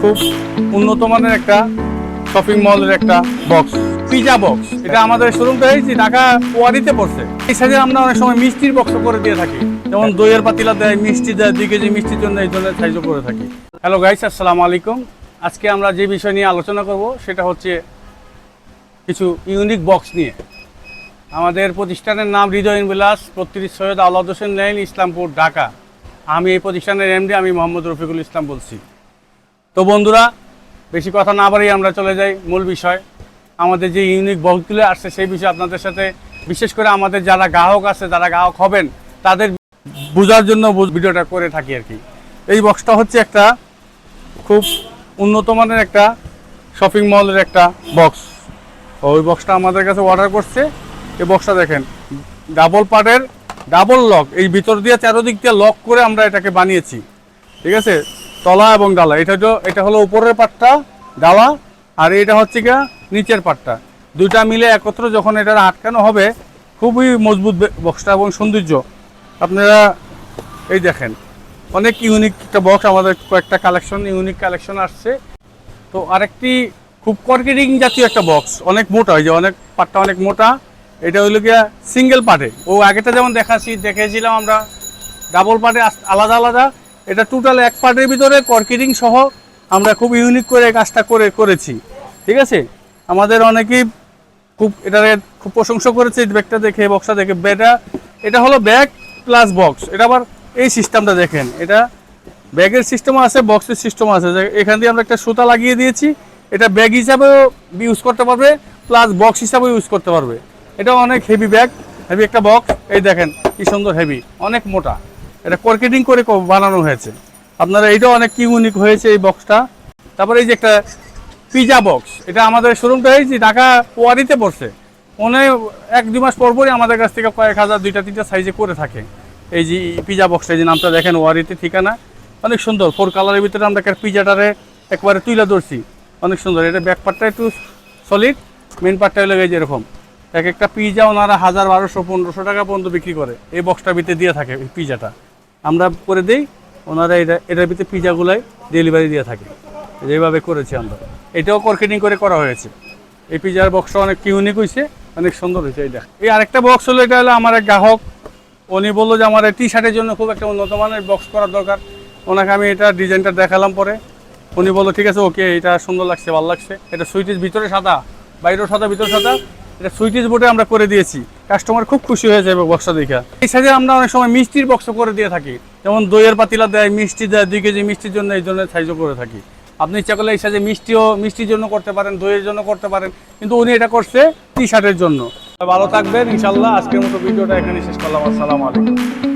খুব উন্নত মানের একটা শপিং মলের একটা বক্স পিজা বক্স এটা আমাদের শোরুমটা হয়েছে ঢাকা ওয়ারিতে পড়ছে। এই সাইজে আমরা অনেক সময় মিষ্টির বক্স করে দিয়ে থাকি। যেমন দইয়ের পাতিলা দেয়, মিষ্টি দেয়, দুই কেজি মিষ্টির জন্য এই ধরনের সাইজও করে থাকি। হ্যালো গাইস আসসালামু আলাইকুম। আজকে আমরা যে বিষয় নিয়ে আলোচনা করব, সেটা হচ্ছে কিছু ইউনিক বক্স নিয়ে। আমাদের প্রতিষ্ঠানের নাম হৃদয়ন বিলাস বত্রিশ সৈয়দ আল্লাহ হোসেন লেন ইসলামপুর, ঢাকা। আমি এই প্রতিষ্ঠানের এমডি আমি মোহাম্মদ রফিকুল ইসলাম বলছি। তো বন্ধুরা, বেশি কথা না বাড়িয়ে আমরা চলে যাই মূল বিষয়। আমাদের যে ইউনিক বক্সগুলো আসছে, সেই বিষয়ে আপনাদের সাথে বিশেষ করে আমাদের যারা গ্রাহক আছে, যারা গ্রাহক হবেন, তাদের বোঝার জন্য ভিডিওটা করে থাকি আর কি। এই বক্সটা হচ্ছে একটা খুব উন্নত মানের একটা শপিং মলের একটা বক্স ওই বক্সটা আমাদের কাছে অর্ডার করছে। এই বক্সটা দেখেন ডাবল পার্টের ডাবল লক এই ভিতর দিয়ে চারোদিক দিয়ে লক করে আমরা এটাকে বানিয়েছি। ঠিক আছে? তলা এবং ডালা। এটা হলো এটা হলো উপরের পাটটা, ডালা, আর এটা হচ্ছে গিয়া নিচের পাটটা। দুইটা মিলে একত্র যখন এটা আটকানো হবে, খুবই মজবুত বক্সটা এবং সৌন্দর্য। আপনারা এই দেখেন, অনেক ইউনিক একটা বক্স আমাদের কয়েকটা কালেকশন ইউনিক কালেকশন আসছে। তো আরেকটি খুব কর্কেটিং জাতীয় একটা বক্স অনেক মোটা হয় যে অনেক পাটটা অনেক মোটা। এটা হইল গিয়া সিঙ্গেল পার্টে ও আগেটা যেমন দেখাচ্ছি দেখেছিলাম আমরা। ডাবল পার্টে আলাদা আলাদা। এটা টোটাল এক পার্টের ভিতরে কর্কেটিং সহ আমরা খুব ইউনিক করে কাজটা করে, করেছি। ঠিক আছে? আমাদের অনেকেই খুব এটারে খুব প্রশংসা করেছে ব্যাগটা দেখে বক্সটা দেখে। এটা এটা হলো ব্যাগ প্লাস বক্স এটা আবার এই সিস্টেমটা দেখেন। এটা ব্যাগের সিস্টেম আছে বক্সের সিস্টেম আছে। এখান দিয়ে আমরা একটা সুতা লাগিয়ে দিয়েছি। এটা ব্যাগ হিসাবেও ইউজ করতে পারবে প্লাস বক্স হিসাবেও ইউজ করতে পারবে। এটা অনেক হেভি ব্যাগ হেভি একটা বক্স এই দেখেন, কি সুন্দর হেভি অনেক মোটা। এটা কর্কেটিং করে বানানো হয়েছে। আপনারা এইটাও অনেক ইউনিক হয়েছে এই বক্সটা তারপরে এই যে একটা পিজা বক্স এটা আমাদের শোরুমটা হয়েছে ঢাকা ওয়ারিতে পড়ছে। মনে এক দুই মাস পর পরই আমাদের কাছ থেকে কয়েক হাজার, দুইটা, তিনটা সাইজে করে থাকে। এই যে পিজা বক্সটা এই যে নামটা দেখেন, ওয়ারিতে ঠিকানা। অনেক সুন্দর ফোর কালারের ভিতরে আমরা একটা পিজাটারে একবারে তুলে ধরছি। অনেক সুন্দর, এটা ব্যাক পার্টটা একটু সলিড মেন পার্টটা হলো এই যে এরকম। এক একটা পিজা ওনারা হাজার বারোশো, পনেরোশো টাকা পর্যন্ত বিক্রি করে। এই বক্সটার ভিতরে দিয়ে থাকে পিজাটা আমরা করে দিই, ওনারা এটা, এটার ভিতরে পিজাগুলাই ডেলিভারি দিয়ে থাকে। যেভাবে করেছি আমরা। এটাও কর্কেটিং করে করা হয়েছে। এই পিজার বক্সটা অনেক ইউনিক হয়েছে অনেক সুন্দর হয়েছে দেখ এই আরেকটা বক্স হলো, এটা হলো আমার এক গ্রাহক। উনি বলল যে আমার টি শার্টের জন্য খুব একটা উন্নত মানের বক্স করার দরকার। ওনাকে আমি এটা ডিজাইনটা দেখালাম পরে। উনি বলল, ঠিক আছে ওকে এটা সুন্দর লাগছে, ভালো লাগছে। এটা সুইটিস ভিতরে সাদা, বাইরেও সাদা, ভিতরে সাদা। এটা সুইটিস বোর্ডে আমরা করে দিয়েছি। কাস্টমার খুব খুশি হয়ে যাবে বক্সটা দেখে। এই সাইজে আমরা অনেক সময় মিষ্টির বক্স করে দিয়ে থাকি। যেমন দইয়ের পাতিলা দেয়, মিষ্টি দেয়, দুই কেজি মিষ্টির জন্য এই ধরনের সাইজও করে থাকি। আপনি ইচ্ছা করলে এই সাইজে মিষ্টিও, মিষ্টির জন্য করতে পারেন, দইয়ের জন্য করতে পারেন, কিন্তু উনি এটা করছে টি শার্টের জন্য। ভালো থাকবেন ইনশাল্লাহ আজকের মতো ভিডিওটা এখানে শেষ করলাম। আসসালামু আলাইকুম।